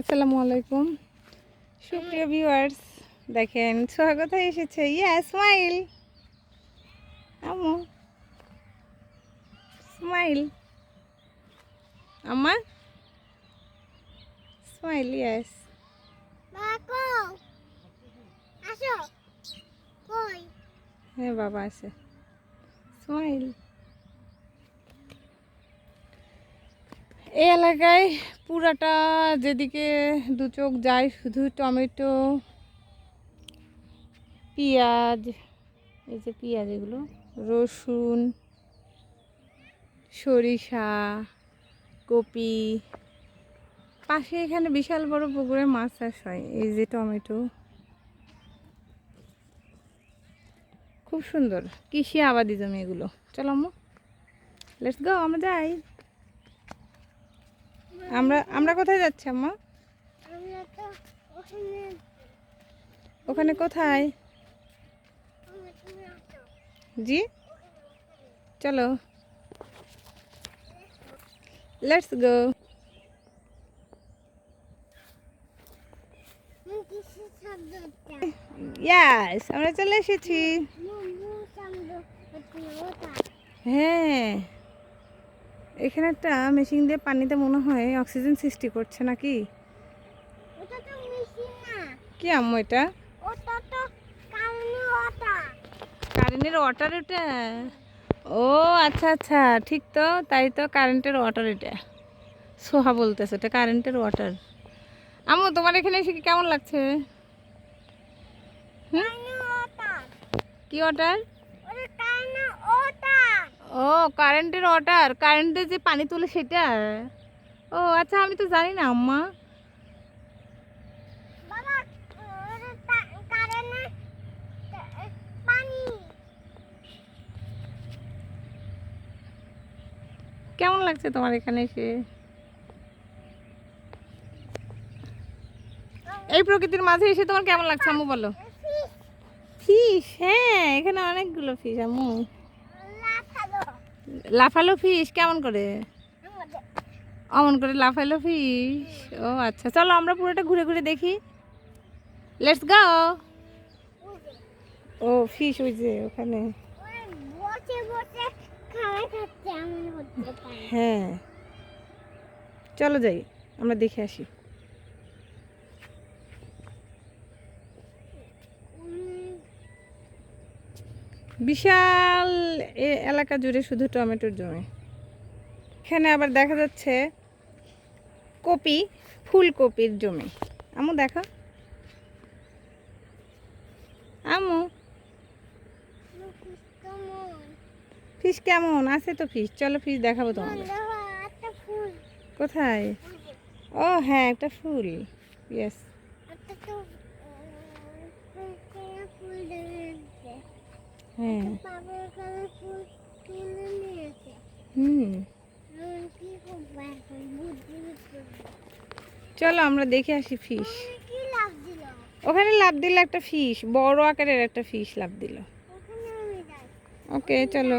আসসালামু আলাইকুম। সুপ্রিয় ভিউয়ার্স দেখেন সোহা কোথায় এসেছে। ইয়া স্মাইল আম্মু স্মাইল আম্মা স্মাইল ইয়েস হ্যাঁ বাবা আছে। স্মাইল এই এলাকায় পুরাটা যেদিকে দু চোখ যায়, শুধু টমেটো, পেঁয়াজ, এই যে পেঁয়াজ এগুলো, রসুন, সরিষা, কপি। পাশে এখানে বিশাল বড় পুকুরে মাছ চাষ হয়, এই যে টমেটো। খুব সুন্দর, কৃষি আবাদি জমি এগুলো। চলো আম্মু লেটস গো আমরা যাই। আমরা আমরা কোথায় যাচ্ছি, আম্মা? ওখানে কোথায়? জি? চলো। লেটস গো ইয়াস আমরা চলে এসেছি। হ্যাঁ। এখানে একটা মেশিন দিয়ে পানিতে মনে হয় অক্সিজেন সৃষ্টি করছে নাকি? কি আম্মু এটা? কারেন্টের ওয়াটার এটা? ও আচ্ছা আচ্ছা ঠিক তো তাই তো কারেন্টের ওয়াটার এটা। সোহা বলতেছে এটা কারেন্টের ওয়াটার আম্মু তোমার এখানে এসে কি কেমন লাগছে? কি ওয়াটার ও কারেন্টের ওয়াটার কারেন্টে যে পানি তোলে সেটা? ও আচ্ছা আমি তো জানি না আম্মা। কেমন লাগছে তোমার এখানে এসে? এই প্রকৃতির মাঝে এসে তোমার কেমন লাগছে আম্মু বলো। ফিস ফিশ হ্যাঁ এখানে অনেকগুলো ফিশ আম্মু। লাফালো ফিশ কেমন করে? অমন করে লাফালো ফিশ ও আচ্ছা চলো আমরা পুরোটা ঘুরে ঘুরে দেখি। লেটস গো বুঝে ও ফিশ ওই যে ওখানে। হ্যাঁ। চলো যাই আমরা দেখে আসি। বিশাল এ এলাকা জুড়ে শুধু টমেটোর জমি। এখানে আবার দেখা যাচ্ছে কপি ফুলকপির জমি। আমু দেখো। আমু? ফিশ কেমন? আছে তো ফিশ। চলো ফিশ দেখাবো ফুল কোথায়? ও হ্যাঁ একটা ফুল। ইয়েস একটা তো উম, ফুল কেনা ফুল দিয়েছে হ্যাঁ। হুম। চলো আমরা দেখে আসি ফিশ লাভ ওখানে লাভ দিল একটা ফিশ বড় আকারের একটা ফিশ লাভ দিল। ওকে চলো।